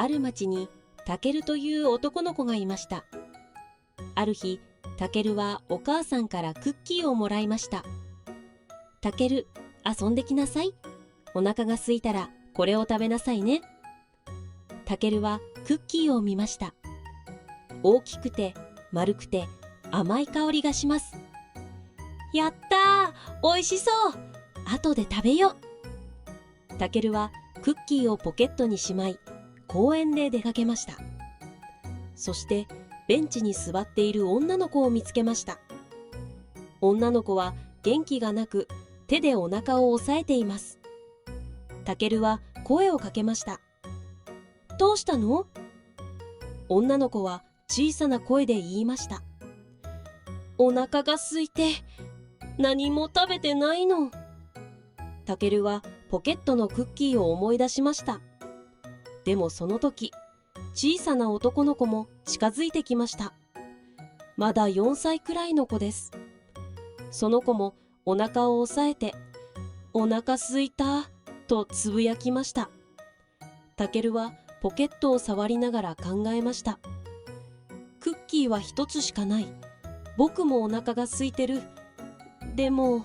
ある町にタケルという男の子がいました。ある日タケルはお母さんからクッキーをもらいました。タケル遊んできなさい。お腹が空いたらこれを食べなさいね。タケルはクッキーを見ました。大きくて丸くて甘い香りがします。やったー！美味しそう！後で食べよう！タケルはクッキーをポケットにしまい公園で出かけました。そしてベンチに座っている女の子を見つけました。女の子は元気がなく手でお腹を押さえています。タケルは声をかけました。どうしたの？女の子は小さな声で言いました。お腹が空いて何も食べてないの。タケルはポケットのクッキーを思い出しました。でもその時小さな男の子も近づいてきました。まだ4歳くらいの子です。その子もお腹を押さえてお腹すいたとつぶやきました。タケルはポケットを触りながら考えました。クッキーは一つしかない。僕もお腹が空いてる。でも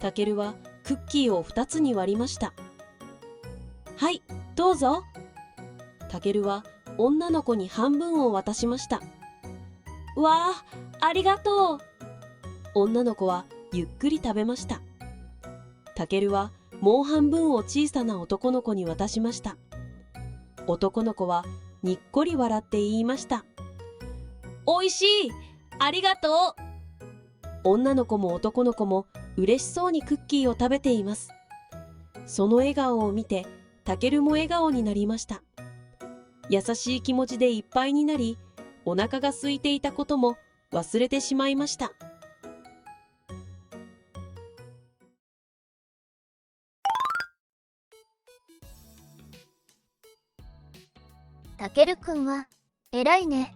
タケルはクッキーを2つに割りました。はいどうぞ。タケルは女の子に半分を渡しました。わあありがとう。女の子はゆっくり食べました。タケルはもう半分を小さな男の子に渡しました。男の子はにっこり笑って言いました。おいしいありがとう。女の子も男の子も嬉しそうにクッキーを食べています。その笑顔を見てタケルも笑顔になりました。優しい気持ちでいっぱいになりお腹が空いていたことも忘れてしまいました。たけるくんは偉いね。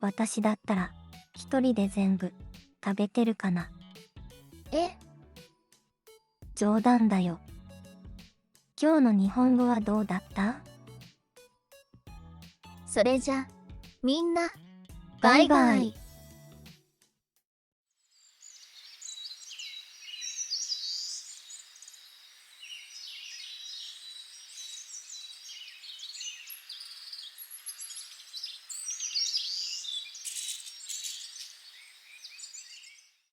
私だったら一人で全部食べてるかな。え？冗談だよ今日の日本語はどうだった？それじゃみんなバイバイ